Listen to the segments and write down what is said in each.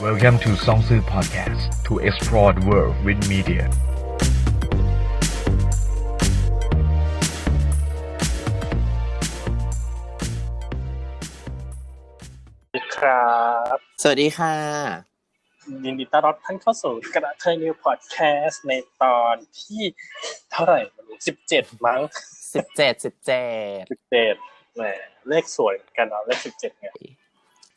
Welcome to Song Sư Podcast to explore the world with media. สวัสดีครับ สวัสดีค่ะ ยินดีต้อนรับท่านเข้าสู่กระเทยนิวพอดแคสต์ในตอนที่เท่าไหร่สิบเจ็ดมั้งสิบเจ็ดสิบเจ็ดสิบเจ็ดแหมเลขสวยเหมือนกันเนาะเลขสิบเจ็ดเนี่ย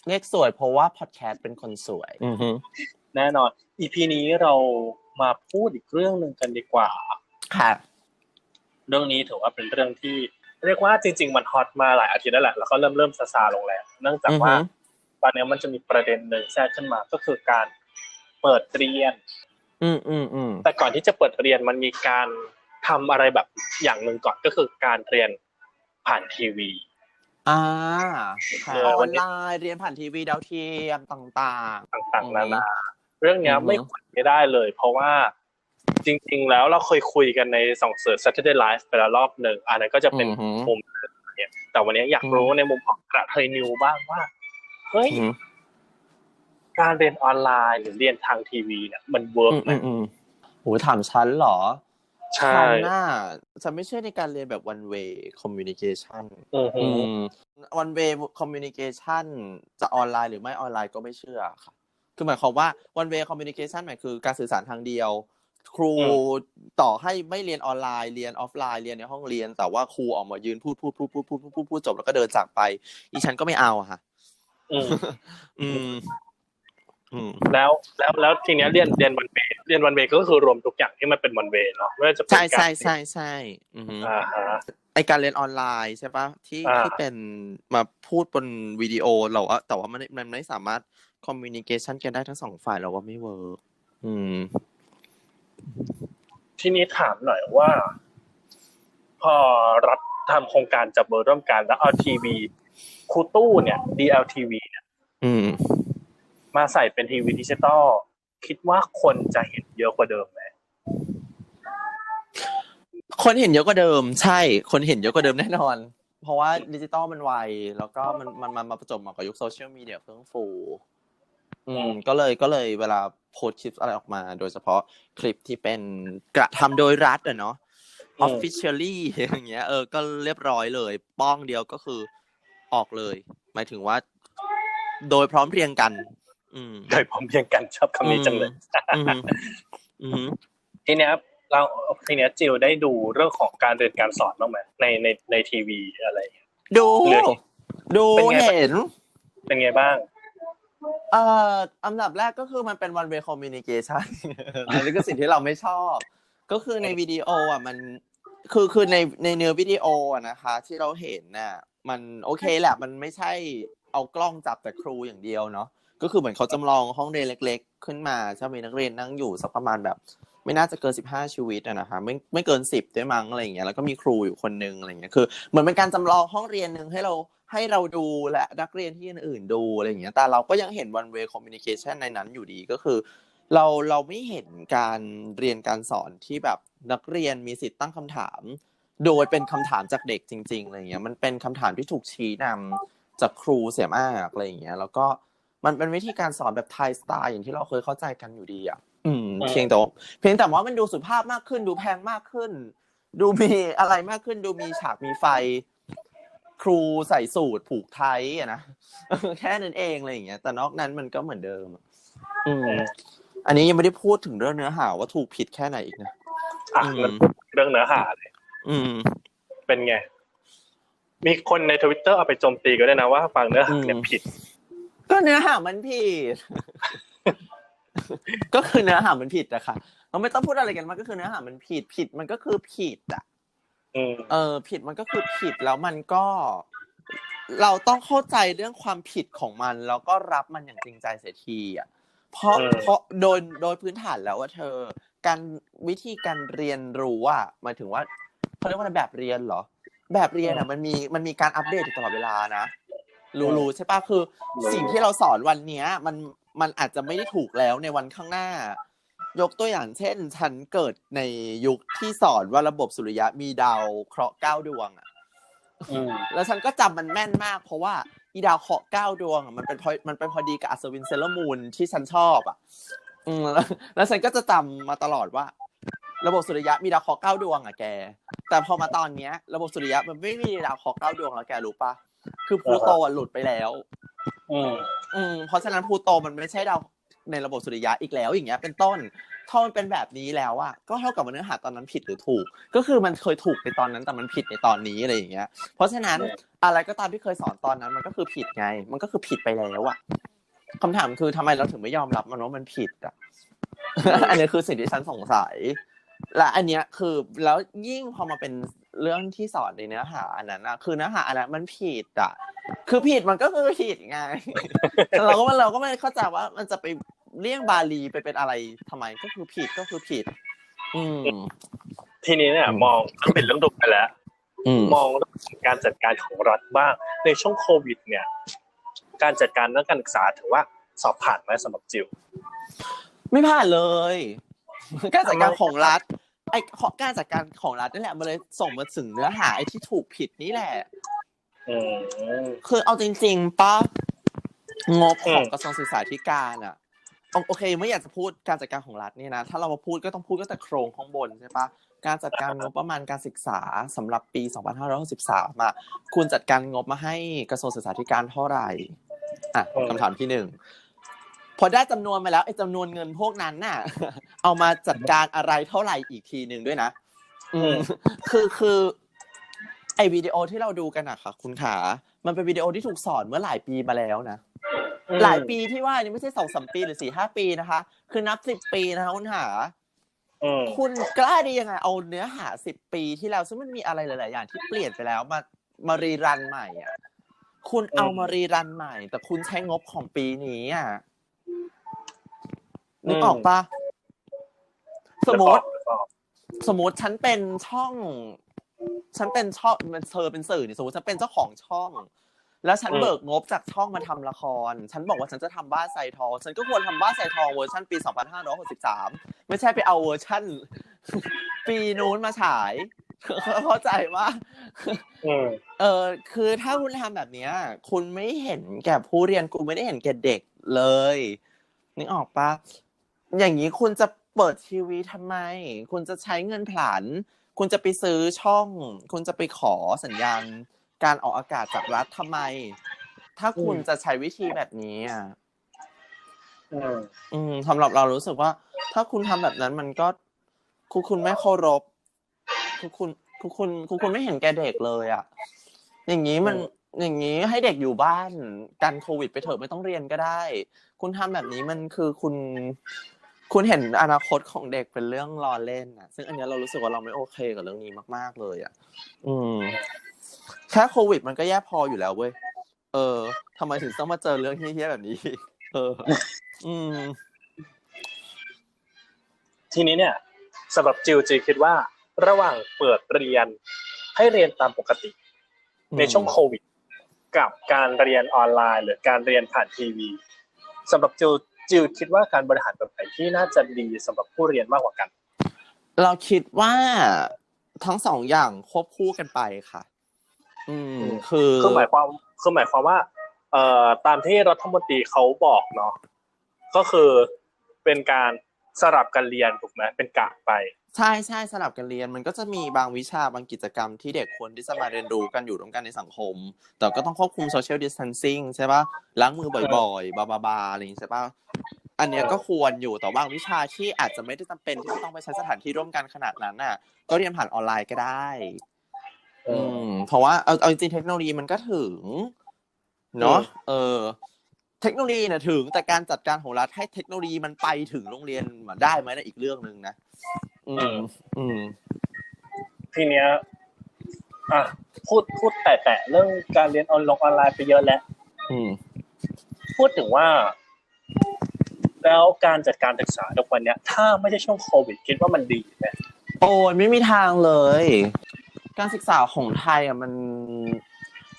เรียกสวยเพราะว่าพอดแคสต์เป็นคนสวยอือฮึแน่นอน EP นี้เรามาพูดอีกเรื่องหนึ่งกันดีกว่า ค่ะ เรื่องนี้ถือว่าเป็นเรื่องที่ เรียกว่าจริง ๆ มันฮอตมาหลายอาทิตย์แล้วแหละ แล้วก็เริ่มเริ่มซาซาลงแล้ว เนื่องจากว่าอือฮึตอนนี้มันจะมีประเด็นหนึ่งแทรกขึ้นมาก็คือการเปิดเรียน อืมอืมอืมแต่ก่อนที่จะเปิดเรียนมันมีการทำอะไรแบบอย่างหนึ่งก่อนก็คือการเรียนผ่านทีวี อ่าค่ะเอออวัอนนนี้ไลน์เรียนผ่านทีวีดาวเทียมต่างต่างอืๆมนานาเรื่องเนี้ยอือฮึไม่ควรไม่ได้เลย เพราะว่าจริง ๆ แล้วเราเคยคุยกันในสองเสือ Saturday Live ไปแล้วรอบหนึ่งอันนั้นก็จะเป็นอือฮึมุมเนี่ยแต่วันนี้อยากรู้ในมุมของกระเทยนิวบ้างว่าเฮ้ยๆอืมการเรียนออนไลน์หรือเรียนทางทีวีเนี่ยมันเวิร์กอืมไหมอืมอืมโหถามฉันเหรอ ใช่หน้าจะไม่ใช่ในการเรียนแบบ one way communication วันเวย์คอมมิวนิเคชันจะออนไลน์หรือไม่ออนไลน์ก็ไม่เชื่อค่ะ คือหมายความว่า one way communication หมายคือการสื่อสารทางเดียว ครูต่อให้ไม่เรียนออนไลน์เรียนออฟไลน์เรียนในห้องเรียน แต่ว่าครูออกมายืนพูดพูดพูดพูดพูดพูดพูดจบแล้วก็เดินจากไป อีฉันก็ไม่เอาค่ะ อืม แล้วแล้วแล้วทีเนี้ยเรียนเรียนวันเวเรียนวันเวก็คือรวมทุกอย่างที่มันเป็นวันเวเนาะไม่ว่าจะเป็นใช่การใช่ใช่ใช่อือฮึอ่าฮะไอการเรียนออนไลน์ใช่ปะที่อ่าที่เป็นมาพูดบนวิดีโอเราอะแต่ว่ามันมันไม่สามารถคอมมิวนิเคชันกันได้ทั้งสองฝ่ายเราว่าไม่เวิร์กอืม ทีนี้ถามหน่อยว่า พอรัฐทำโครงการจับเบอร์ร่วมกันแล้วเอาทีวีครูตู้เนี่ย DLTV เนี่ยอื มมาใส่เป็นทีวีดิจิตอลคิดว่าคนจะเห็นเยอะกว่าเดิมไหมคนเห็นเยอะกว่าเดิม ใช่ คนเห็นเยอะกว่าเดิมแน่นอน เพราะว่าดิจิตอลมันไวแล้วก็มันมันมันมาประจบเหมาะกับยุคโซเชียลมีเดียเฟื่องฟู อืม ก็เลยก็เลยเวลาโพสต์คลิปอะไรออกมา โดยเฉพาะคลิปที่เป็นกระทำโดยรัฐอะเนาะ officially อย่างเงี้ยเออก็เรียบร้อยเลย ป้องเดียวก็คือออกเลย หมายถึงว่า โดยพร้อมเพรียงกันอืม โดยพร้อมเพรียงกันชอบคำนี้จังเลยอืมอืมทีเนี้ยเราทีเนี้ยจิวได้ดูเรื่องของการเรียนการสอนบ้างไหมในในในทีวีอะไรอย่างเงี้ยดูเหลือดูเป็นไงบ้างเห็น เป็นไงบ้างเอ่ออันดับแรกก็คือมันเป็น one way communication อันนี้ก็สิ่งที่เราไม่ชอบ ก็คือในวิดีโออะมันคือคือในในเนื้อวิดีโออะนะคะ ที่เราเห็นน่ะมันโอเคแหละมันไม่ใช่เอากล้องจับแต่ครูอย่างเดียวเนาะ ก็คือเหมือนเขาจำลองห้องเรียนเล็ก ๆ ขึ้นมาจะมีนักเรียนนั่งอยู่สักประมาณแบบ ไม่น่าจะเกินสิบห้าชีวิตอะนะคะไม่ไม่เกินสิบด้วยมั้งอะไรอย่างเงี้ยแล้วก็มีครูอยู่คนนึงอะไรอย่างเงี้ยคือเหมือนเป็นการจำลองห้องเรียนหนึ่งให้เราให้เราดูและนักเรียนที่อื่นๆดูอะไรอย่างเงี้ยแต่เราก็ยังเห็น one way communication ในนั้นอยู่ดีก็คือ เราเราไม่เห็นการเรียนการสอนที่แบบนักเรียนมีสิทธิ์ตั้งคำถาม โดยเป็นคำถามจากเด็กจริงๆอะไรอย่างเงี้ยมันเป็นคำถามที่ถูกชี้นำจากครูเสียมากอะไรอย่างเงี้ยแล้วก็ มันเป็นวิธีการสอนแบบไทยสไตล์อย่างที่เราเคยเข้าใจกันอยู่ดีอะอืมอืมเพียงแต่ว่าเพียงแต่ว่ามันดูสุภาพมากขึ้น ดูแพงมากขึ้น ดูมีอะไรมากขึ้น ดูมีฉากมีไฟ ครูใส่สูทผูกไทยอะนะแค่นั้นเองอะไรอย่างเงี้ย แต่นอกนั้นมันก็เหมือนเดิมอะอืมอันนี้ยังไม่ได้พูดถึงเรื่องเนื้อหาว่าถูกผิดแค่ไหนอีกนะอะอืมงั้นพูดเรื่องเนื้อหาเลยอืม เป็นไง มีคนในทวิตเตอร์เอาไปโจมตีก็ได้นะว่าฟังเนื้อหาเนี่ยอืมผิด ก็เนื้อหามันผิด ก็คือเนื้อหามันผิดอะค่ะเราไม่ต้องพูดอะไรกันมากก็คือเนื้อหามันผิดผิดมันก็คือผิดอะอืมเออ ผิดมันก็คือผิดแล้วมันก็ เราต้องเข้าใจเรื่องความผิดของมัน แล้วก็รับมันอย่างจริงใจเสียทีอะเพราะอืมเพราะโดยโดยพื้นฐานแล้วว่าเธอ การวิธีการเรียนรู้อะหมายถึงว่าเขาเรียกว่าอะไรแบบเรียนเหรอ แบบเรียนอะมันมีมันมีการอัปเดตอยู่ตลอดเวลานะ รู้รู้ใช่ปะคือ สิ่งที่เราสอนวันเนี้ย มันมันอาจจะไม่ได้ถูกแล้วในวันข้างหน้า ยกตัวอย่างเช่น ฉันเกิดในยุคที่สอนว่าระบบสุริยะมีดาวเคราะห์เก้าดวงอะอืมแล้วฉันก็จำมันแม่นมาก เพราะว่าอีดาวเคราะห์เก้าดวงอะมันเป็นพอมันเป็นพอดีกับอัศวินเซเลอร์มูนที่ฉันชอบอะอืมแล้วแล้วฉันก็จะจำมาตลอดว่า ระบบสุริยะมีดาวเคราะห์เก้าดวงอะแก แต่พอมาตอนเนี้ย ระบบสุริยะมันไม่มีดาวเคราะห์เก้าดวงแล้วแกรู้ปะ คือพลูโตอะหลุดไปแล้ว อืมอืมเพราะฉะนั้นพลูโตมันไม่ใช่ดาวในระบบสุริยะอีกแล้วอย่างเงี้ยเป็นต้นถ้ามันเป็นแบบนี้แล้วอะก็เท่ากับว่าเนื้อหาตอนนั้นผิดหรือถูก ก็คือมันเคยถูกในตอนนั้นแต่มันผิดในตอนนี้อะไรอย่างเงี้ย เพราะฉะนั้นอะไรก็ตามที่เคยสอนตอนนั้น มันก็คือผิดไง มันก็คือผิดไปแล้วอะคำถามคือทำไมเราถึงไม่ยอมรับมันว่ามันผิดอะอันนี้คือสิ่งที่ฉันสงสัย และอันเนี้ยคือแล้วยิ่งพอมาเป็น เรื่องที่สอนในเนื้อหาอันนั้นนะคือเนื้อหาอันนั้นมันผิดอะ คือผิดมันก็คือผิดไงเราก็เราก็ไม่เข้าใจว่ามันจะไปเลี่ยงบาลีไปเป็นอะไรทำไมก็คือผิดก็คือผิด อืม ทีนี้เนี่ยอืมมองเป็นเรื่องดุไปแล้วอืมมองเรื่องการจัดการของรัฐบ้างในช่วงโควิด เนี่ย การจัดการเรื่องการศึกษาถือว่าสอบผ่านไหมสำหรับจิวไม่ผ่านเลย การจัดการของรัฐ ไอ้การจัดการของรัฐนี่แหละมันเลยส่งมาถึงเนื้อหาไอ้ที่ถูกผิดนี่แหละอืมคือเอาจริง ๆป้างบของอืมกระทรวงศึกษาธิการอะโอโอเคไม่อยากจะพูดการจัดการของรัฐเนี่ยนะถ้าเรามาพูดก็ต้องพูดก็แต่โครงข้างบนใช่ปะการจัดการงบประมาณการศึกษาสำหรับปี 2563อะคุณจัดการงบมาให้กระทรวงศึกษาธิการเท่าไหร่อะอืมคำถามที่หนึ่ง พอได้จำนวนมาแล้วไอ้จำนวนเงินพวกนั้นน่ะ เอามาจัดการอะไรเท่าไหร่อีกทีหนึ่งด้วยนะ อืมคือคือ ไอวิดีโอที่เราดูกันอะค่ะ คุณขา มันเป็นวิดีโอที่ถูกสอนเมื่อหลายปีมาแล้วนะหลายปีที่ว่านี่ไม่ใช่สองสามปีหรือสี่ห้าปีนะคะ คือนับสิบปีนะคะคุณหาอืมคุณกล้าดียังไงเอาเนื้อหาสิบปีที่แล้วซึ่งมันมีอะไรหลาย ๆ อย่างที่เปลี่ยนไปแล้วมามารีรันใหม่อะคุณเอามารีรันใหม่ แต่คุณใช้งบของปีนี้อะ นึกออกปะสมมติสมมติฉันเป็นช่อง ฉันเป็นช่องมันเธอเป็นสื่อนี่สมมติฉันเป็นเจ้าของช่อง แล้วฉันอืมเบิกงบจากช่องมาทำละคร ฉันบอกว่าฉันจะทำบ้านไซทอง ฉันก็ควรทำบ้านไซทองเวอร์ชันปี 2563 ไม่ใช่ไปเอาเวอร์ชันปีนู้นมาฉาย เข้าใจว่าอืมเออคือถ้าคุณทำแบบเนี้ยคุณไม่เห็นแก่ผู้เรียนคุณไม่ได้เห็นแก่เด็กเลยนึกออกปะ อย่างนี้คุณจะเปิดทีวีทำไม คุณจะใช้เงินผลานคุณจะไปซื้อช่อง คุณจะไปขอสัญญาณการออกอากาศจากรัฐทำไม ถ้าคุณอืมจะใช้วิธีแบบนี้อะอืมอืมสำหรับเรารู้สึกว่า ถ้าคุณทำแบบนั้นมันก็คุณคุณไม่เคารพคุณคุณคุณคุณคุณคุณไม่เห็นแก่เด็กเลยอะ อย่างนี้มันอย่างนี้ให้เด็กอยู่บ้านกันโควิดไปเถอะไม่ต้องเรียนก็ได้ คุณทำแบบนี้มันคือคุณ คุณเห็นอนาคตของเด็กเป็นเรื่องล้อเล่นอะซึ่งอันเนี้ยเรารู้สึกว่าเราไม่โอเคกับเรื่องนี้มาก ๆ เลยอะ อืมแค่โควิดมันก็แย่พออยู่แล้วเว้ย เออทำไมถึงต้องมาเจอเรื่องเฮี้ยๆแบบนี้ เออ อืม ทีนี้เนี่ยสำหรับจิวจิวคิดว่า ระหว่างเปิดเรียนให้เรียนตามปกติ ในช่วงโควิด กับการเรียนออนไลน์ หรือการเรียนผ่านทีวีสำหรับจิว จิวคิดว่าการบริหารแบบไหนที่น่าจะดีสำหรับผู้เรียนมากกว่ากัน เราคิดว่าทั้งสองอย่างควบคู่กันไปค่ะอืมอืม คือคือหมายความคือหมายความว่า เอ่อตามที่รัฐมนตรีเขาบอกเนาะก็คือเป็นการสลับกันเรียนถูกไหมเป็นกะไป ใช่ใช่สลับกันเรียนมันก็จะมีบางวิชาบางกิจกรรมที่เด็กควรที่จะมาเรียนรู้กันอยู่ร่วมกันในสังคม แต่ก็ต้องควบคุม social distancing ใช่ปะล้างมือบ่อยๆ บาบาบาอะไรอย่างนี้ใช่ปะอันเนี้ยก็ควรอยู่แต่บางวิชาที่อาจจะไม่ได้จำเป็นที่จะต้องไปใช้สถานที่ร่วมกันขนาดนั้นน่ะ ก็เรียนผ่านออนไลน์ก็ได้ อืม เพราะว่าเอาเอาจริงๆเทคโนโลยีมันก็ถึงเนาะเออ เทคโนโลยีน่ะถึงแต่การจัดการของรัฐให้เทคโนโลยีมันไปถึงโรงเรียนมาได้ไหมนะอีกเรื่องหนึ่งนะ อืมอืมทีเนี้ย อะพูดพูดแต่แต่เรื่องการเรียนออนลงออนไลน์ไปเยอะแล้วอืม พูดถึงว่า แล้วการจัดการศึกษาทุกวันเนี้ย ถ้าไม่ใช่ช่วงโควิด คิดว่ามันดีไหมโอ้ยไม่มีทางเลย การศึกษาของไทยอะมัน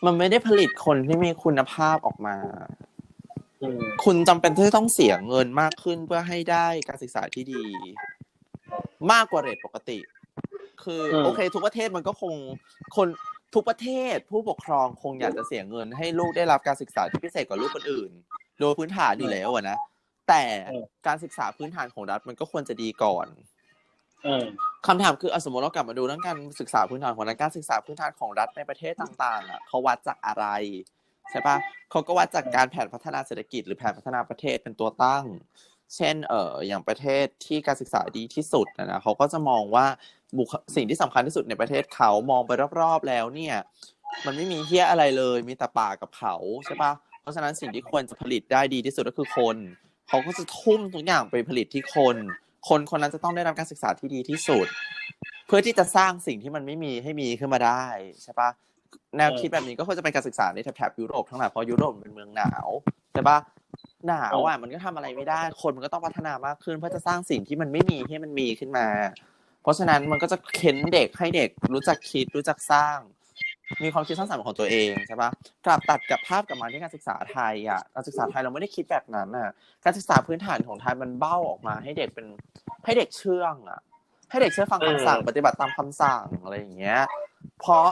มันไม่ได้ผลิตคนที่มีคุณภาพออกมาอืมคุณจำเป็นที่ต้องเสียเงินมากขึ้นเพื่อให้ได้การศึกษาที่ดี มากกว่าเรทปกติ คืออมโอเค ทุกประเทศมันก็คงคนทุกประเทศผู้ปกครองคงอยากจะเสียเงิน ให้ลูกได้รับการศึกษาที่พิเศษกว่าลูกคนอื่น โดยพื้นฐานอยู่แล้วอะนะแต่อืมการศึกษาพื้นฐานของรัฐมันก็ควรจะดีก่อนอืมคำถามคืออะสมมติเรากลับมาดูเรื่องการศึกษาพื้นฐานของรัฐการศึกษาพื้นฐานของรัฐในประเทศต่างๆอะเขาวัดจากอะไรใช่ปะเขาก็วัดจากการแผนพัฒนาเศรษฐกิจหรือแผนพัฒนาประเทศเป็นตัวตั้ง เช่นเอ่ออย่างประเทศที่การศึกษาดีที่สุดนะนะเขาก็จะมองว่าบุคสิ่งที่สำคัญที่สุดในประเทศเขามองไปรอบๆแล้วเนี่ยมันไม่มีเฮี้ยอะไรเลย มีแต่ป่ากับเขาใช่ปะเพราะฉะนั้นสิ่งที่ควรจะผลิตได้ดีที่สุดก็คือคน เขาก็จะทุ่มทุกอย่างไปผลิตที่คน คนคนนั้นจะต้องได้รับการศึกษาที่ดีที่สุด เพื่อที่จะสร้างสิ่งที่มันไม่มีให้มีขึ้นมาได้ใช่ปะแนวคิดแบบนี้ก็ควรจะเป็นการศึกษาในแถบยุโรปทั้งหลายเพราะยุโรปเป็นเมืองหนาวใช่ปะ หนาวอะมันก็ทำอะไรไม่ได้ คนมันก็ต้องพัฒนามากขึ้น เพื่อจะสร้างสิ่งที่มันไม่มีให้มันมีขึ้นมา เพราะฉะนั้นมันก็จะเค้นเด็กให้เด็กรู้จักคิดรู้จักสร้าง มีความคิดสร้างสรรค์ของตัวเองใช่ปะกลับตัดกับภาพกลับมาที่การศึกษาไทยอะการศึกษาไทยเราไม่ได้คิดแบบนั้นอะ การศึกษาพื้นฐานของไทยมันเบ้าออกมา ให้เด็กเป็นให้เด็กเชื่องอะ ให้เด็กเชื่อฟังคำสั่งอืมปฏิบัติตามคำสั่งอะไรอย่างเงี้ย เพราะ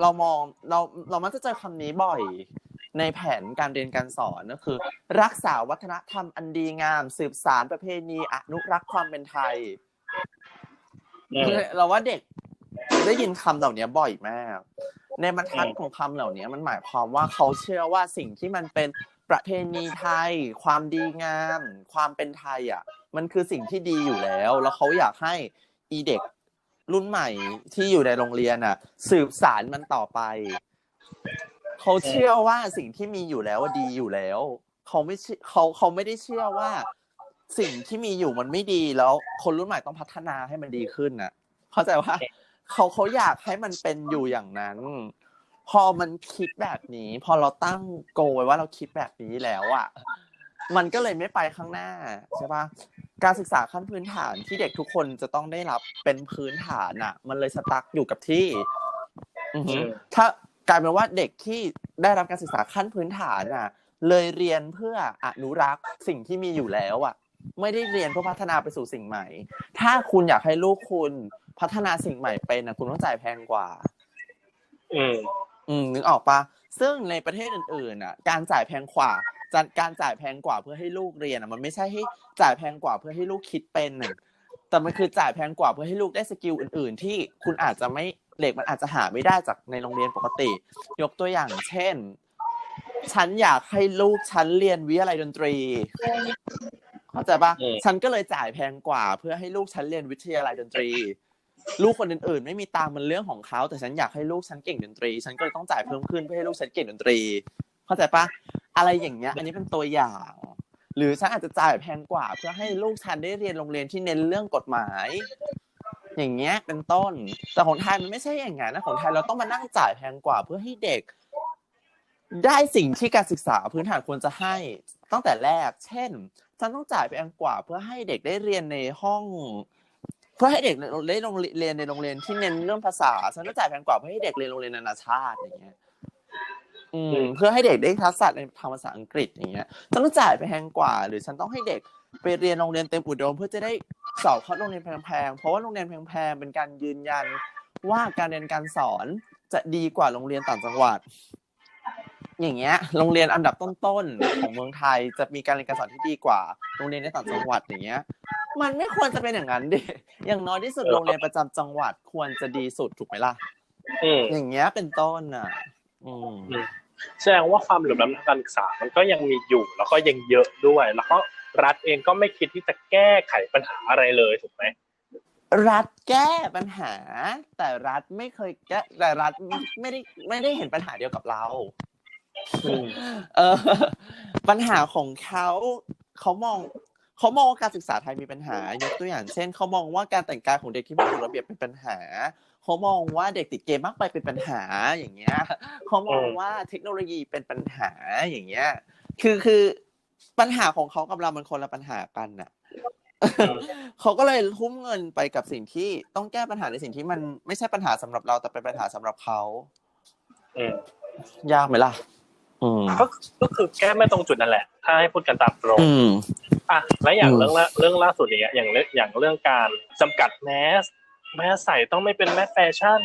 เรามองเราเรามักจะเจอคำนี้บ่อย ในแผนการเรียนการสอนก็คือ รักษาวัฒนธรรมอันดีงาม สืบสารประเพณีอนุรักษ์ความเป็นไทย เราว่าเด็กได้ยินคำเหล่านี้บ่อยมาก ในบรรทัดของคำเหล่านี้มันหมายความว่าเขาเชื่อว่าสิ่งที่มันเป็นประเพณีไทย ความดีงาม ความเป็นไทยอะ มันคือสิ่งที่ดีอยู่แล้ว แล้วเขาอยากให้อีเด็กรุ่นใหม่ที่อยู่ในโรงเรียนอะ สืบสารมันต่อไป เขาเชื่อว่าสิ่งที่มีอยู่แล้วว่าดีอยู่แล้วเขาไม่เชื่อเขาเขาไม่ได้เชื่อว่า สิ่งที่มีอยู่มันไม่ดีแล้ว คนรุ่นใหม่ต้องพัฒนาให้มันดีขึ้นน่ะ เข้าใจว่าเขาเขาอยากให้มันเป็นอยู่อย่างนั้น พอมันคิดแบบนี้ พอเราตั้งโกไว้ว่าเราคิดแบบนี้แล้วอะมันก็เลยไม่ไปข้างหน้าใช่ปะการศึกษาขั้นพื้นฐานที่เด็กทุกคนจะต้องได้รับเป็นพื้นฐานอะ มันเลยสตั๊กอยู่กับที่อือหืออืมถ้า กลายเป็นว่าเด็กที่ได้รับการศึกษาขั้นพื้นฐานอะ เลยเรียนเพื่ออนุรักษ์สิ่งที่มีอยู่แล้วอะ ไม่ได้เรียนเพื่อพัฒนาไปสู่สิ่งใหม่ ถ้าคุณอยากให้ลูกคุณพัฒนาสิ่งใหม่เป็นนะคุณต้องจ่ายแพงกว่า อืมอืมนึกออกปะซึ่งในประเทศอื่นๆอะ การจ่ายแพงกว่าจะการจ่ายแพงกว่าเพื่อให้ลูกเรียนอะ มันไม่ใช่ให้จ่ายแพงกว่าเพื่อให้ลูกคิดเป็นน่ะแต่มันคือจ่ายแพงกว่าเพื่อให้ลูกได้สกิลอื่น ๆ ที่คุณอาจจะไม่ เด็กมันอาจจะหาไม่ได้จากในโรงเรียนปกติ ยกตัวอย่างเช่น ฉันอยากให้ลูกฉันเรียนวิทยาลัยดนตรี เข้าใจปะอืมฉันก็เลยจ่ายแพงกว่า เพื่อให้ลูกฉันเรียนวิทยาลัยดนตรี ลูกคนอื่นๆ ไม่มีตามมันเรื่องของเขา แต่ฉันอยากให้ลูกฉันเก่งดนตรี ฉันก็เลยต้องจ่ายเพิ่มขึ้นเพื่อให้ลูกฉันเก่งดนตรี เข้าใจปะอะไรอย่างเงี้ย อันนี้เป็นตัวอย่าง หรือฉันอาจจะจ่ายแพงกว่า เพื่อให้ลูกฉันได้เรียนโรงเรียนที่เน้นเรื่องกฎหมาย อย่างเงี้ยเป็นต้น แต่ของไทยมันไม่ใช่อย่างนั้นนะของไทยเราต้องมานั่งจ่ายแพงกว่าเพื่อให้เด็ก ได้สิ่งที่การศึกษาพื้นฐานควรจะให้ตั้งแต่แรก เช่นฉันต้องจ่ายแพงกว่า เพื่อให้เด็กได้เรียนในห้อง เพื่อให้เด็กได้โรงเรียนในโรงเรียนที่เน้นเรื่องภาษาฉันต้องจ่ายแพงกว่าเพื่อให้เด็กเรียนโรงเรียนนานาชาติอย่างเงี้ยอืมเพื่อให้เด็กได้ทักษะในทางภาษาอังกฤษอย่างเงี้ยฉันต้องจ่ายไปแพงกว่า หรือฉันต้องให้เด็กไปเรียนโรงเรียนเต็มอุดมเพื่อจะได้ สอบเข้าโรงเรียนแพงๆ เพราะว่าโรงเรียนแพงๆ เป็นการยืนยันว่าการเรียนการสอนจะดีกว่าโรงเรียนต่างจังหวัด อย่างเงี้ย โรงเรียนอันดับต้นๆ ของเมืองไทยจะมีการเรียนการสอนที่ดีกว่า โรงเรียนในต่างจังหวัดอย่างเงี้ย มันไม่ควรจะเป็นอย่างนั้นดิ อย่างน้อยที่สุดโรงเรียนประจำจังหวัดควรจะดีสุดถูกไหมล่ะอืมอย่างเงี้ยเป็นต้นอะ อืมแสดงว่าความเหลื่อมล้ำทางการศึกษา มันก็ยังมีอยู่ แล้วก็ยังเยอะด้วย แล้วก็ รัฐเองก็ไม่คิดที่จะแก้ไขปัญหาอะไรเลยถูกไหมรัฐแก้ปัญหา แต่รัฐไม่เคยแก้แต่รัฐไม่ได้ไม่ได้เห็นปัญหาเดียวกับเราอืมเออปัญหาของเขาเขามองเขามองว่าการศึกษาไทยมีปัญหายกตัวอย่างเช่นเขามองว่าการแต่งกายของเด็กที่ไม่ถูกระเบียบเป็นปัญหาเขามองว่าเด็กติดเกมมากไปเป็นปัญหาอย่างเงี้ยเขามองว่าเทคโนโลยีเป็นปัญหาอย่างเงี้ย คือคือ ปัญหาของเขากับเรามันคนละปัญหากันน่ะเขาก็เลยทุ่มเงินไปกับสิ่งที่ต้องแก้ปัญหาในสิ่งที่มันไม่ใช่ปัญหาสำหรับเราแต่เป็นปัญหาสำหรับเขาอืมยากไหมล่ะอืมก็ก็คือแก้ไม่ตรงจุดนั่นแหละ ถ้าให้พูดกันตามตรงอืมอะและอย่างอืมเรื่องละเรื่องล่าสุดอย่างเงี้ยอย่างเรื่องอย่างเรื่องการจำกัดแมสแม่ใส่ต้องไม่เป็นแม่แฟชั่น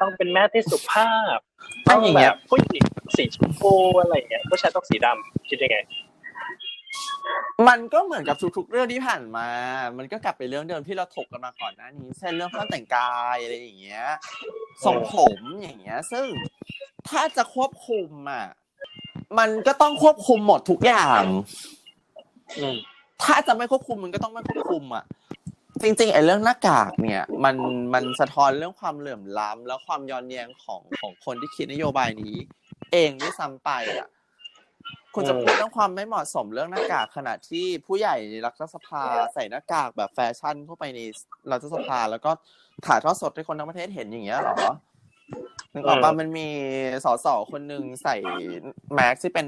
ต้องเป็นแม่ที่สุภาพถ้าต้องอย่างแบเงี้ยบผู้หญิงสีชมพูอะไรอย่างเงี้ยผู้ชายต้องสีดำคิดยังไง มันก็เหมือนกับทุกๆเรื่องที่ผ่านมา มันก็กลับไปเรื่องเดิมที่เราถกกันมาก่อนหน้านี้เช่นเรื่องเครื่องแต่งกายอะไรอย่างเงี้ยทรงผมอย่างเงี้ย ซึ่งถ้าจะควบคุมอะ มันก็ต้องควบคุมหมดทุกอย่างถ้าจะไม่ควบคุมมันก็ต้องไม่ควบคุมอะ จริงๆไอ้เรื่องหน้ากากเนี่ย มันมันสะท้อนเรื่องความเหลื่อมล้ำแล้วความย้อนแย้งของของคนที่คิดนโยบายนี้ เองด้วยซ้ำไปอะ คุณจะพูดเรื่องความไม่เหมาะสมเรื่องหน้ากากขณะที่ผู้ใหญ่ในรัฐสภาใส่หน้ากากแบบแฟชั่นเข้าไปในรัฐสภาแล้วก็ถ่ายทอดสดให้คนทั้งประเทศเห็นอย่างเงี้ยเหรอนึกออกปะเออมันมีสสคนหนึ่งใส่แม็กซ์ที่เป็น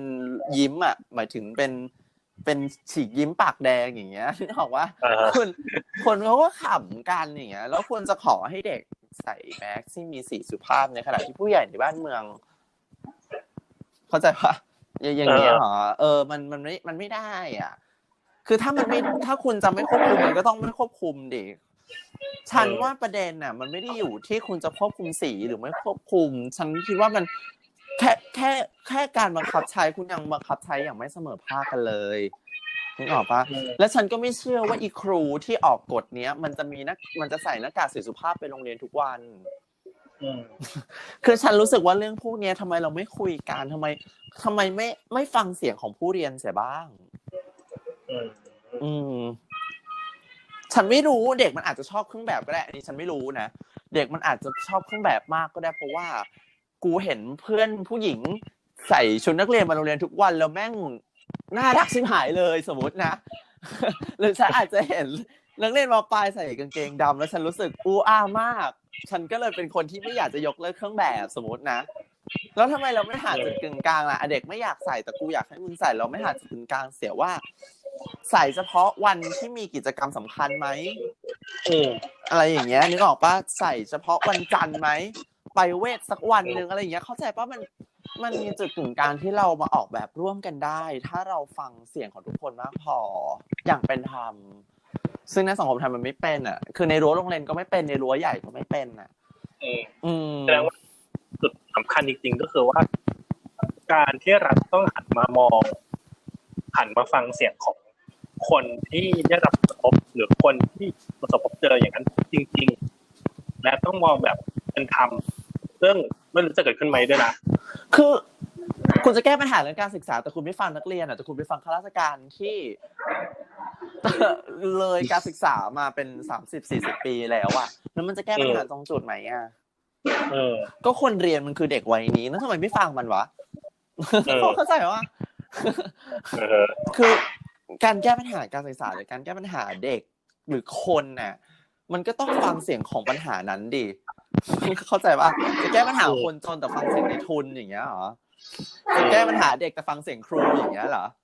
ยิ้มอะหมายถึงเป็นเป็นฉีกยิ้มปากแดงอย่างเงี้ยนึกออกว่าอ่าฮะคนคนเขาก็ขำกันอย่างเงี้ย แล้วควรจะขอให้เด็กใส่แม็กซ์ที่มีสีสุภาพในขณะที่ผู้ใหญ่ในบ้านเมือง เข้าใจปะ อย่างอย่างเงี้ยเหรอเออมันมันไม่มันไม่ได้ อะ คือถ้ามันไม่ถ้าคุณจะไม่ควบคุมมันก็ต้องไม่ควบคุมดิฉันว่าประเด็นน่ะ มันไม่ได้อยู่ที่คุณจะควบคุมสีหรือไม่ควบคุม ฉันคิดว่ามันแค่แค่แค่การบังคับใช้คุณยังบังคับใช้อย่างไม่เสมอภาคกันเลยนึกออกปะอืมและฉันก็ไม่เชื่อว่าอีครูที่ออกกฎเนี้ย มันจะมีนักมันจะใส่หน้ากากสีสุภาพไปโรงเรียนทุกวันอืม คือฉันรู้สึกว่าเรื่องพวกนี้ทำไมเราไม่คุยกันทำไมทำไมไม่ไม่ฟังเสียงของผู้เรียนเสียบ้างอืมอืม ฉันไม่รู้เด็กมันอาจจะชอบเครื่องแบบก็ได้อันนี้ฉันไม่รู้นะเด็กมันอาจจะชอบเครื่องแบบมากก็ได้ เพราะว่า กูเห็นเพื่อนผู้หญิงใส่ชุดนักเรียนมาโรงเรียนทุกวันแล้วแม่งน่ารักชิบหายเลยสมมตินะหรือฉันอาจจะเห็น นักเรียนมาปลายใส่กางเกงดำแล้วฉันรู้สึกอู้อ้ามาก ฉันก็เลยเป็นคนที่ไม่อยากจะยกเลิกเครื่องแบบสมมตินะ แล้วทำไมเราไม่หาจุดกึ่งกลางล่ะอะเด็กไม่อยากใส่แต่กูอยากให้มึงใส่เราไม่หาจุดกึ่งกลางเสียว่า ใส่เฉพาะวันที่มีกิจกรรมสำคัญไหมอืมอะไรอย่างเงี้ยนึกออกปะใส่เฉพาะวันจันทร์ไหมไปเวทสักวันหนึ่งอะไรอย่างเงี้ยเข้าใจปะมันมันมีจุดกึ่งกลางที่เรามาออกแบบร่วมกันได้ ถ้าเราฟังเสียงของทุกคนมากพออย่างเป็นธรรม ซึ่งในสังคมไทยมันไม่เป็นอะ คือในรั้วโรงเรียนก็ไม่เป็นในรั้วใหญ่ก็ไม่เป็นอะอืมอืมแสดงว่าจุดสำคัญจริงๆก็คือว่า การที่รัฐต้องหันมามองหันมาฟังเสียงของคนที่ได้รับผลกระทบหรือคนที่ประสบพบเจออย่างนั้นจริง ๆ และต้องมองแบบเป็นธรรมซึ่งไม่รู้จะเกิดขึ้นไหมด้วยนะคือ คุณจะแก้ปัญหาเรื่องการศึกษาแต่คุณไม่ฟังนักเรียนอะแต่คุณไปฟังข้าราชการที่ เลยการศึกษามาเป็นสามสิบสี่สิบปีแล้วอะแล้วมันจะแก้ปัญหาตรงจุดไหนอะเออ ก็คนเรียนมันคือเด็กวัยนี้แล้วทำไมไม่ฟังมันวะเออเข้าใจว่าเออคือการแก้ปัญหาการศึกษาหรือการแก้ปัญหาเด็กหรือคนน่ะ มันก็ต้องฟังเสียงของปัญหานั้นดิเข้าใจว่าจะแก้ปัญหาคนจนแต่ฟังเสียงในทุนอย่างเงี้ยเหรอจะแก้ปัญหาเด็กแต่ฟังเสียงครูอย่างเงี้ยเหรออื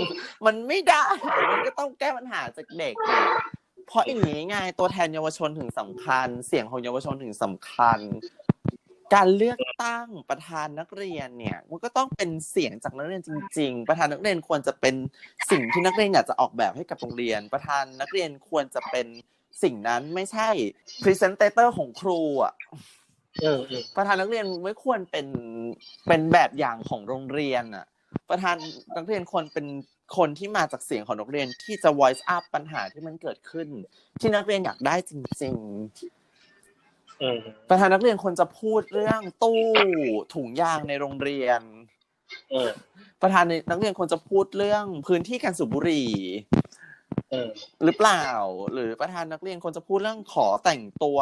มมันไม่ได้ มันก็ต้องแก้ปัญหาจากเด็กดิเพราะอย่างนี้ไงตัวแทนเยาวชนถึงสำคัญ เสียงของเยาวชนถึงสำคัญ การเลือกตั้งประธานนักเรียนเนี่ย มันก็ต้องเป็นเสียงจากนักเรียนจริง ๆ ประธานนักเรียนควรจะเป็นสิ่งที่นักเรียนอยากจะออกแบบให้กับโรงเรียน ประธานนักเรียนควรจะเป็นสิ่งนั้นไม่ใช่พรีเซนเตเตอร์ของครูอะอืมอืมประธานนักเรียนไม่ควรเป็นเป็นแบบอย่างของโรงเรียนอะ ประธานนักเรียนควรเป็นคนที่มาจากเสียงของนักเรียนที่จะ voice up ปัญหาที่มันเกิดขึ้น ที่นักเรียนอยากได้จริงๆอืมประธานนักเรียนควรจะพูดเรื่องตู้ถุงยางในโรงเรียนอืมประธานนักเรียนควรจะพูดเรื่องพื้นที่การสูบบุหรี่อืมหรือเปล่า หรือประธานนักเรียนควรจะพูดเรื่องขอแต่งตัว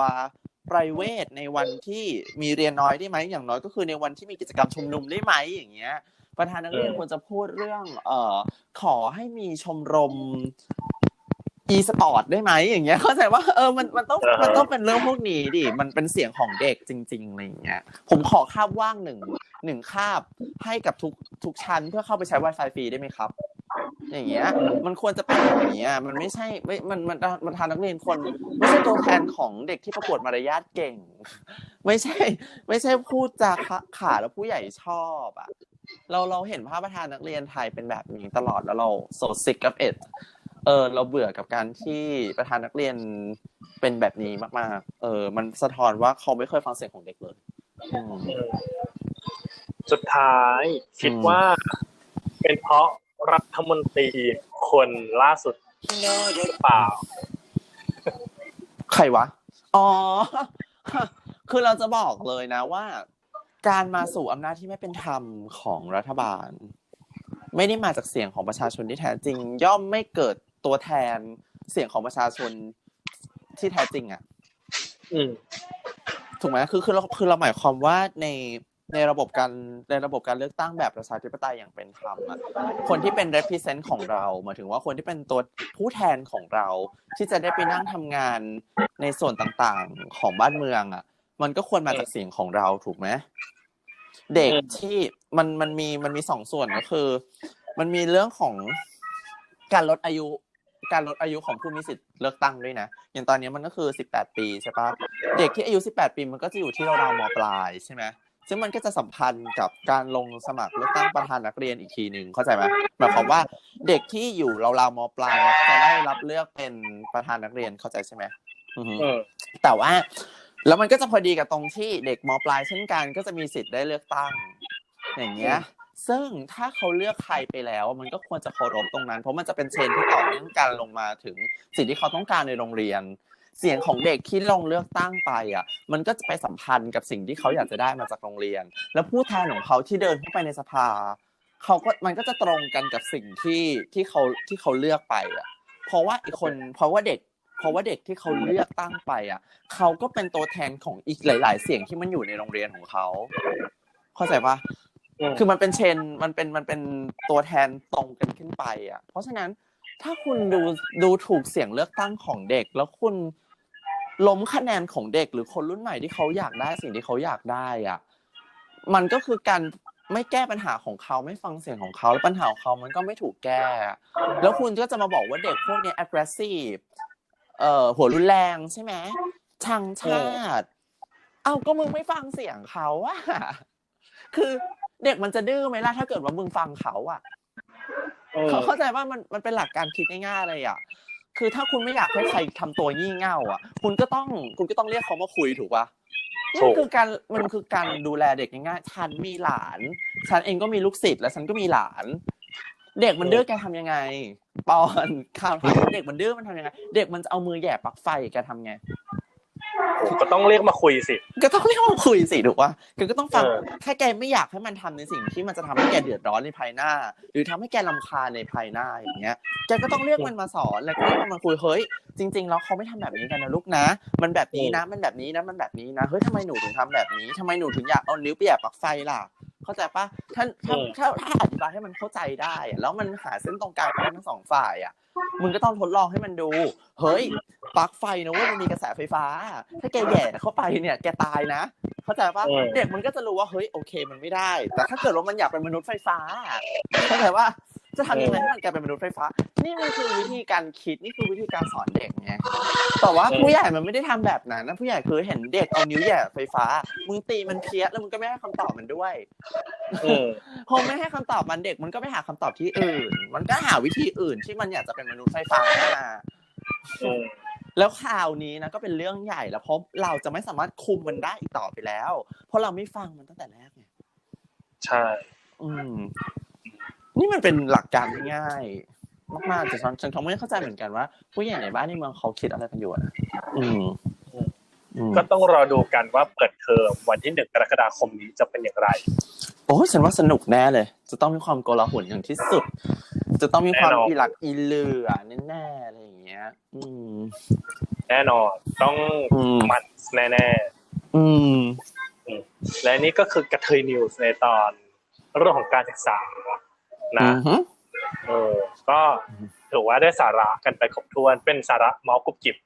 p r i v a t ในวันที่มีเรียนน้อยได้ไหมอย่างน้อยก็คือในวันที่มีกิจกรรมชุมนุมได้ไหมอย่างเงี้ย ประธานนักเรียนควรจะพูดเรื่อง เอ่อ ขอให้มีชมรม e สปอร์ตได้ไหมอย่างเงี้ยเข้าใจว่าเออมันมันต้องอ่าฮะมันต้องเป็นเรื่องพวกนี้ดิมันเป็นเสียงของเด็กจริงๆอะไรอย่างเงี้ย ผมขอคาบว่างหนึ่งหนึ่งคาบให้กับทุกทุกชั้นเพื่อเข้าไปใช้ Wi-Fi ฟรีได้ไหมครับ อย่างเงี้ย มันควรจะเป็นอย่างเงี้ยมันไม่ใช่ไม่มันมันมันทานนักเรียนคนไม่ใช่ตัวแทนของเด็กที่ประกวดมารยาทเก่ง ไม่ใช่ ไม่ใช่พูดจาคะขาแล้วผู้ใหญ่ชอบอะ เราเราเห็นภาพประธานนักเรียนไทยเป็นแบบนี้ตลอดแล้วเรา so sick of it เออเราเบื่อกับการที่ประธานนักเรียนเป็นแบบนี้มากๆ เออ มันสะท้อนว่าเขาไม่เคยฟังเสียงของเด็กเลยอืมอืมสุดท้ายคิดอืมว่า เป็นเพราะรัฐมนตรีคนล่าสุดหรือเปล่า ใครวะ อ๋อ คือเราจะบอกเลยนะว่า การมาสู่อำนาจที่ไม่เป็นธรรมของรัฐบาล ไม่ได้มาจากเสียงของประชาชนที่แท้จริง ย่อมไม่เกิดตัวแทนเสียงของประชาชนที่แท้จริงอะอืถูกไหมคือคือเราคือเราหมายความว่าในในระบบการในระบบการเลือกตั้งแบบประชาธิปไตยอย่างเป็นธรรมอะคนที่เป็น represent ของเราหมายถึงว่าคนที่เป็นตัวผู้แทนของเรา ที่จะได้ไปนั่งทำงานในส่วนต่างๆของบ้านเมืองอะ มันก็ควรมาจากเสียงของเราถูกไหมเด็กอืมที่มันมันมีมันมีสองส่วนก็คือ มันมีเรื่องของการลดอายุ การลดอายุของผู้มีสิทธิ์เลือกตั้งด้วยนะอย่างตอนนี้มันก็คือ18ปีใช่ปะเด็กที่อายุ18ปีมันก็จะอยู่ที่ราวๆมปลายใช่ไหมซึ่งมันก็จะสัมพันธ์กับการลงสมัครเลือกตั้งประธานนักเรียนอีกทีหนึ่งเข้าใจไหมหมายความว่าเด็กที่อยู่ราวๆมปลายจะได้รับเลือกเป็นประธานนักเรียนเข้าใจใช่ไหมอือฮึอืมแต่ว่า แล้วมันก็จะพอดีกับตรงที่เด็กมปลายเช่นกันก็จะมีสิทธิ์ได้เลือกตั้ง อย่างเงี้ย ซึ่งถ้าเขาเลือกใครไปแล้ว มันก็ควรจะเคารพตรงนั้น เพราะมันจะเป็นเชนที่ต่อเนื่องกันลงมาถึงสิ่งที่เขาต้องการในโรงเรียน เสียงของเด็กที่ลงเลือกตั้งไปอะ มันก็จะไปสัมพันธ์กับสิ่งที่เขาอยากจะได้มาจากโรงเรียน แล้วผู้แทนของเขาที่เดินเข้าไปในสภาเขาก็มันก็จะตรงกันกับสิ่งที่ที่เขาที่เขาเลือกไปอะ เพราะว่าอีกคนเพราะว่าเด็ก เพราะว่าเด็กที่เขาเลือกตั้งไปอะเขาก็เป็นตัวแทนของอีกหลาย ๆ เสียงที่มันอยู่ในโรงเรียนของเขาเข้าใจปะอืมคือมันเป็นเชนมันเป็นมันเป็นตัวแทนตรงกันขึ้นไป อะ เพราะฉะนั้นถ้าคุณดูดูถูกเสียงเลือกตั้งของเด็ก แล้วคุณล้มคะแนนของเด็ก หรือคนรุ่นใหม่ที่เขาอยากได้สิ่งที่เขาอยากได้อะ มันก็คือการไม่แก้ปัญหาของเขาไม่ฟังเสียงของเขาแล้วปัญหาของเขามันก็ไม่ถูกแก้ แล้วคุณก็จะมาบอกว่าเด็กพวกเนี้ย aggressive เอ่อหัวรุนแรงใช่ไหมชังชาติ เอาก็มึงไม่ฟังเสียงเขาอะคือเด็กมันจะดื้อไหมล่ะถ้าเกิดว่ามึงฟังเขาอะอืมเขาเข้าใจว่ามันมันเป็นหลักการคิดง่ายๆเลยอะคือถ้าคุณไม่อยากให้ใครทำตัวงี่เง่าอะ คุณก็ต้องคุณก็ต้องเรียกเขามาคุยถูกปะถูมันกคือการมันคือการดูแลเด็กง่ายๆฉันมีหลาน ฉันเองก็มีลูกศิษย์และฉันก็มีหลาน เด็กมันดื้อแกทำยังไง ปอนข่าวถามว่าเด็กมันดื้อมันทำยังไงเด็กมันจะเอามือแหย่ปลั๊กไฟแกทำไงผมก็ต้องเรียกมาคุยสิ ก็ต้องเรียกว่าคุยสิถูกป่ะแกก็ต้องฟังเออถ้าแกไม่อยากให้มันทำในสิ่งที่มันจะทำให้แกเดือดร้อนในภายหน้า หรือทำให้แกลำคาญในภายหน้าอย่างเงี้ย แกก็ต้องเรียกมันมาสอนแล้วก็เรียกมันมาคุย เฮ้ย จริงๆแล้วเขาไม่ทำแบบนี้กันนะลูกนะ มันแบบนี้นะ มันแบบนี้นะ มันแบบนี้นะ เฮ้ยทำไมหนูถึงทำแบบนี้ทำไมหนูถึงอยากเอานิ้วไปแหย่ปลั๊กไฟล่ะ เข้าใจปะถ้าถ้าอืมถ้าถ้าอธิบายให้มันเข้าใจได้อะแล้วมันหาเส้นตรงกลางกันได้ทั้งสองฝ่ายอะมึงก็ต้องทดลองให้มันดู เฮ้ยปลั๊กไฟนะเว่ามันมีกระแสไฟฟ้า ถ้าแกแหย่เข้าไปเนี่ยแกตายนะ เข้าใจปะอืมเด็กมันก็จะรู้ว่าเฮ้ยโอเคมันไม่ได้ แต่ถ้าเกิดว่ามันอยากเป็นมนุษย์ไฟฟ้าเข้าใจว่า จะทำยังไงให้มันกลายเป็นมนุษย์ไฟฟ้า นี่มันคือวิธีการคิดนี่คือวิธีการสอนเด็กไงแต่ว่าอืมผู้ใหญ่มันไม่ได้ทำแบบนั้นนะผู้ใหญ่คือเห็นเด็กเอานิ้วแหย่ไฟฟ้ามึงตีมันเพี้ยแล้วมึงก็ไม่ให้คำตอบมันด้วยอืมพอไม่ให้คำตอบมันเด็กมันก็ไปหาคำตอบที่อื่น มันก็หาวิธีอื่นที่มันอยากจะเป็นมนุษย์ไฟฟ้าอืมแล้วข่าวนี้นะก็เป็นเรื่องใหญ่แล้วเพราะเราจะไม่สามารถคุมมันได้อีกต่อไปแล้ว เพราะเราไม่ฟังมันตั้งแต่แรกไงใช่ อืม นี่มันเป็นหลักการที่ง่ายมากๆแต่ฉันฉันเขาไม่เข้าใจเหมือนกันว่า ผู้ใหญ่ในบ้านในเมืองเขาคิดอะไรกันอยู่อะนะอืมอืมก็ต้องรอดูกันว่าเปิดเทอมวันที่หนึ่งกรกฎาคมนี้จะเป็นอย่างไร โอ้ยฉันว่าสนุกแน่เลย จะต้องมีความโกลาหลอย่างที่สุด จะต้องมีความแน่นอนอีหลักอีเลือแน่ๆอะไรอย่างเงี้ย อืม แน่นอนต้องอืมมันแน่อืมๆและนี่ก็คือกระเทยนิวส์ในตอนเรื่องของการศึกษา นะอือฮึเออก็ถือว่าได้สาระกันไปครบถ้วนเป็นสาระเมาส์กรุบกิบ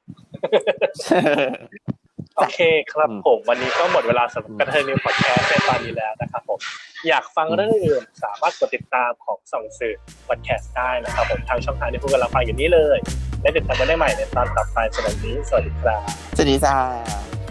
โอเคครับอืมผมวันนี้ก็หมดเวลาสำหรับอืมกระเทยนิวพอดแคสต์ในตอนนี้แล้วนะครับผมอยากฟังเรื่องอื่นสามารถกดติดตามของส่องสื่อพอดแคสต์ได้นะครับผมทางช่องทางที่พวกกำลังฟังอยู่นี้เลย และติดตามกันได้ใหม่ในตอนต่อไปสำหรับวันนี้สวัสดีครับสวัสดีจ้า